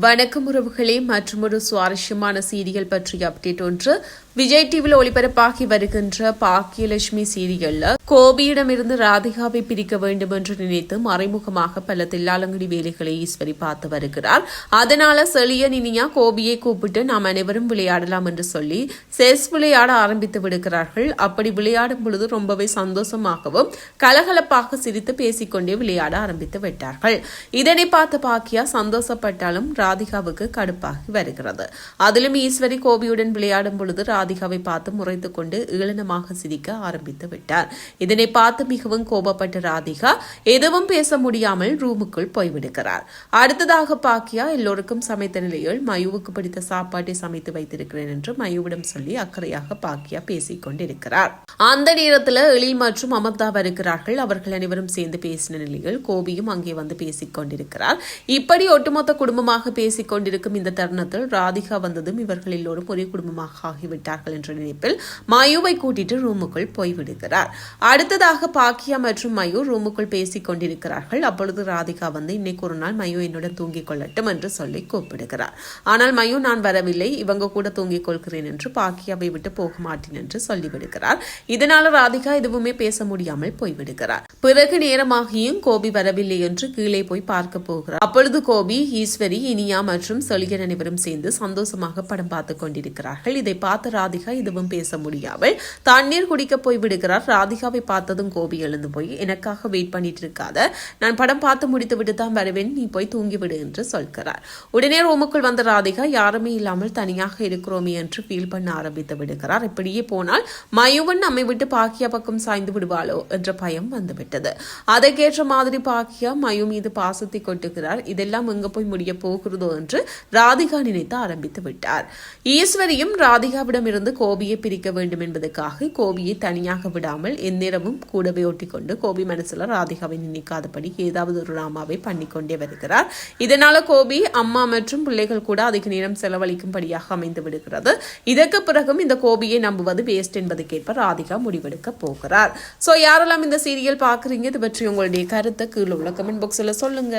வணக்கம் உறவுகளே. மற்றொரு சுவாரஸ்யமான சீரியல் பற்றிய அப்டேட் ஒன்று. விஜய் டிவியில் ஒளிபரப்பாகி வருகின்ற பாக்கியலட்சுமி சீரியல்ல கோபியிடமிருந்து ராதிகாவை பிரிக்க வேண்டும் என்று நினைத்து மறைமுகமாக பல தில்லாலங்கடி வேலைகளை ஈஸ்வரி பார்த்து வருகிறார். அதனால செழியன் நினியா கோபியை கூப்பிட்டு நாம் அனைவரும் விளையாடலாம் என்று சொல்லி செஸ் விளையாட ஆரம்பித்து விடுகிறார்கள். அப்படி விளையாடும் பொழுது ரொம்பவே சந்தோஷமாகவும் கலகலப்பாக சிரித்து பேசிக்கொண்டே விளையாட ஆரம்பித்து விட்டார்கள். இதனை பார்த்த பாக்கியா சந்தோஷப்பட்டாலும் ராதிகாவுக்கு கடுப்பாகி வருகிறது. அதிலும் ஈஸ்வரி கோபியுடன் விளையாடும் பொழுது ராதிகாவை பார்த்து முறைத்து கொண்டு ஏளனமாக சிரிக்க ஆரம்பித்து விட்டார். இதனை பார்த்து மிகவும் கோபப்பட்ட ராதிகா எதுவும் பேச முடியாமல் ரூமுக்குள் போய்விடுகிறார். அடுத்ததாக பாக்கியா எல்லோருக்கும் சமைத்த நிலையில் மயுவுக்கு பிடித்த சாப்பாட்டை சமைத்து வைத்திருக்கிறேன் என்று மயுவிடம் சொல்லி அக்கறையாக பாக்கியா பேசிக் கொண்டிருக்கிறார். அந்த நேரத்தில் எழில் மற்றும் அமர்தா வருகிறார்கள். அவர்கள் அனைவரும் சேர்ந்து பேசின நிலையில் கோபியும் அங்கே வந்து பேசிக் கொண்டிருக்கிறார். இப்படி ஒட்டுமொத்த குடும்பமாக பேசிக் கொண்டிருக்கும் இந்த தருணத்தில் ராதிகா வந்ததும் இவர்கள் எல்லோரும் ஒரே குடும்பமாக ஆகிவிட்டார் ஆகிவிட்டார்கள் என்ற நினைப்பில் மயுவை கூட்டிட்டு ரூமுக்குள் போய்விடுகிறார். அடுத்ததாக பாக்கியா மற்றும் மயு ரூமுக்குள் பேசிக் கொண்டிருக்கிறார்கள். அப்பொழுது ராதிகா வந்து இன்னைக்கு ஒரு நாள் மயு என்னுடன் தூங்கிக் கொள்ளட்டும் என்று சொல்லி கூப்பிடுகிறார். ஆனால் மயு நான் வரவில்லை. இவங்க கூட தூங்கிக் கொள்கிறேன் என்று பாக்கியாவை விட்டு போக மாட்டேன் என்று சொல்லிவிடுகிறார். இதனால ராதிகா எதுவுமே பேச முடியாமல் போய்விடுகிறார். பிறகு நேரமாகியும் கோபி வரவில்லை என்று கீழே போய் பார்க்க போகிறார். அப்பொழுது கோபி ஈஸ்வரி இனியா மற்றும் செழியன் அனைவரும் சேர்ந்து சந்தோஷமாக படம் பார்த்து கொண்டிருக்கிறார்கள். இதை பார்த்து ராதிகா எதுவும் பேச முடியாமல் தண்ணீர் குடிக்க போய் விடுகிறார். ராதிகாவை பார்த்ததும் கோபி எழுந்து போய் எனக்காக வெயிட் பண்ணிட்டு இருக்காத நான் படம் பார்த்து முடித்து விட்டு தான் வருவேன். நீ போய் தூங்கிவிடு என்று சொல்கிறார். உடனே ரூமுக்குள் வந்த ராதிகா யாருமே இல்லாமல் தனியாக இருக்கிறோமே என்று ஃபீல் பண்ண ஆரம்பித்து விடுகிறார். இப்படியே போனால் மயுவன் நம்மை விட்டு பாக்கியா பக்கம் சாய்ந்து விடுவாளோ? என்ற பயம் வந்துவிட்டது. அதற்கேற்ற மாதிரி பாக்கியா மயு மீது பாசத்தை கொட்டுகிறார். இதெல்லாம் எங்க போய் முடிய போகிறதோ? என்று ராதிகா நினைத்து ஆரம்பித்து விட்டார். ஈஸ்வரியும் ராதிகாவிடம் இருந்து கோபியை பிரிக்க வேண்டும் என்பதற்காக கோபியை தனியாக விடாமல் எந்நேரமும் கூடவே ஒட்டிக்கொண்டு கோபி மனசுல ராதிகாவை நினைக்காதபடி ஏதாவது ஒரு ராமாவை பண்ணிக்கொண்டே வருகிறார். இதனால கோபி அம்மா மற்றும் பிள்ளைகள் கூட அதிக நேரம் செலவழிக்கும்படியாக அமைந்து விடுகிறது. இதற்கு பிறகும் இந்த கோபியை நம்புவது வேஸ்ட் என்பதற்கேற்ப ராதிகா முடிவெடுக்க போகிறார். சோ யாரெல்லாம் இந்த சீரியல் பாக்குறீங்க இது பற்றி உங்களுடைய கருத்தை கீழே உள்ள கமெண்ட் பாக்ஸ்ல சொல்லுங்க.